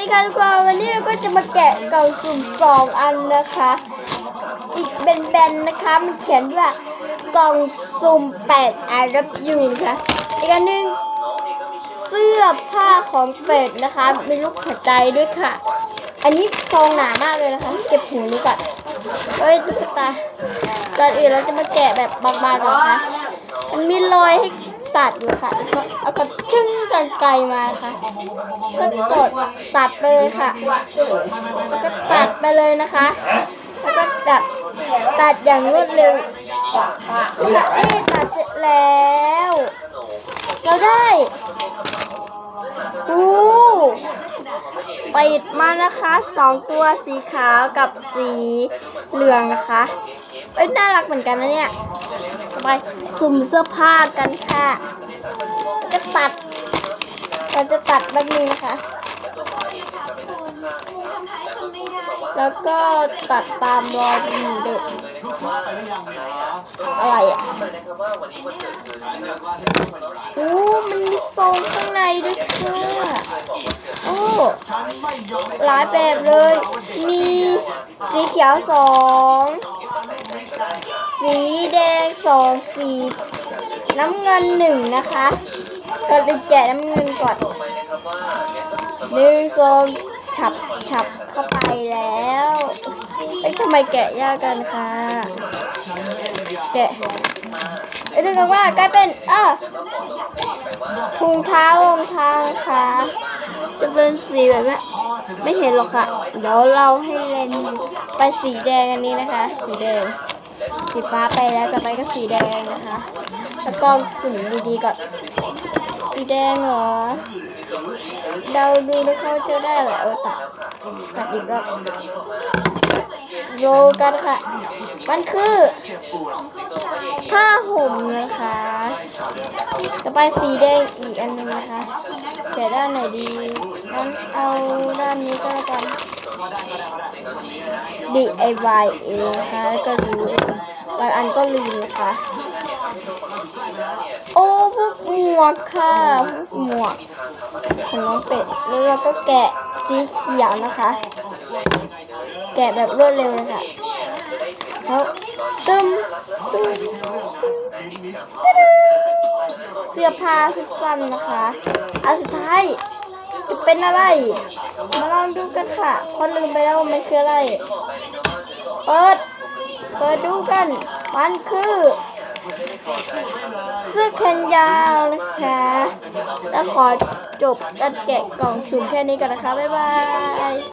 ดีค่ะทุกคนวันนี้เราก็จะมาแกะกล่องสุ่มสองอันนะคะ อีกเป็นแบนๆนะคะมันเขียนว่ากล่องสุ่มแปดอารับยูนะคะอีกอันหนึ่งเสื้อผ้าของเป็ดนะคะมีลูกหัวใจด้วยค่ะ อันนี้ซองหนามากเลยนะคะ เก็บหูนี้ก่อนเอ้ยตุ๊กตาก่อนอื่นเราจะมาแกะแบบบางๆก่อนนะมันมีรอยให้ ตัดอยู่ค่ะก็เอากระชึ้งกันไกลมาค่ะก็กดตัดไปเลยค่ะ แล้วก็ตัดไปเลยนะคะ แล้วก็ตัดตัดอย่างรวดเร็วนี่ตัดเสร็จแล้ว เราได้โอ้ ปิดมานะคะสองตัวสีขาวกับสีเหลืองนะคะเอ้ยน่ารักเหมือนกันนะเนี่ยไปสุ่มเสื้อผ้ากันค่ะ จะตัดเราจะตัดแบบนึงนะคะแล้วก็ตัดตามรอยเป็นเดิมอะไรอะโอ้มันมีทรงข้างในด้วยค่ะ หลายแบบเลย มีสีเขียวสองสีแดงสองสีน้ำเงินหนึ่งนะคะเราจะแกะน้ำเงินก่อนหนึ่งสองฉับฉับเข้าไปแล้วเอ้ยทำไมแกะยากกันคะแกะเอ้ยดูกันว่ากลายเป็นอะถุงเท้ารองเท้านะคะ จะเป็นสีแบบนี้ไม่เห็นหรอกค่ะ เดี๋ยวเราให้เลนไปสีแดงอันนี้นะคะ สีแดงสีฟ้าไปแล้วต่อไปก็สีแดงนะคะแล้วก็สูงดีๆก่อนสีแดงเหรอเราดูแล้วเขาจะได้หรอเอาตัดตัดอีกรอบ โยกันค่ะ มันคือผ้าห่มนะคะ ต่อไปสีแดงอีกอันหนึงนะคะแกะด้านไหนดีงั้นเอาด้านนี้ก็แล้วกัน DIY เองนะคะก็รู้บางอันก็ลืมนะคะ โอ้พวกหมวกค่ะพวกหมวกของน้องเป็ด แล้วเราก็แกะสีเขียวนะคะ แกะแบบรวดเร็วเลยค่ะแล้วตึมตึมตึมเสื้อผ้าสั้นๆนะคะอันสุดท้ายจะเป็นอะไร มาลองดูกันค่ะเพราะลืมไปแล้วว่ามันคืออะไร เปิด เปิดดูกัน มันคือเสื้อแขนยาวนะคะ แล้วขอจบการแกะกล่องสุ่มแค่นี้ก่อนนะคะ บ๊ายบาย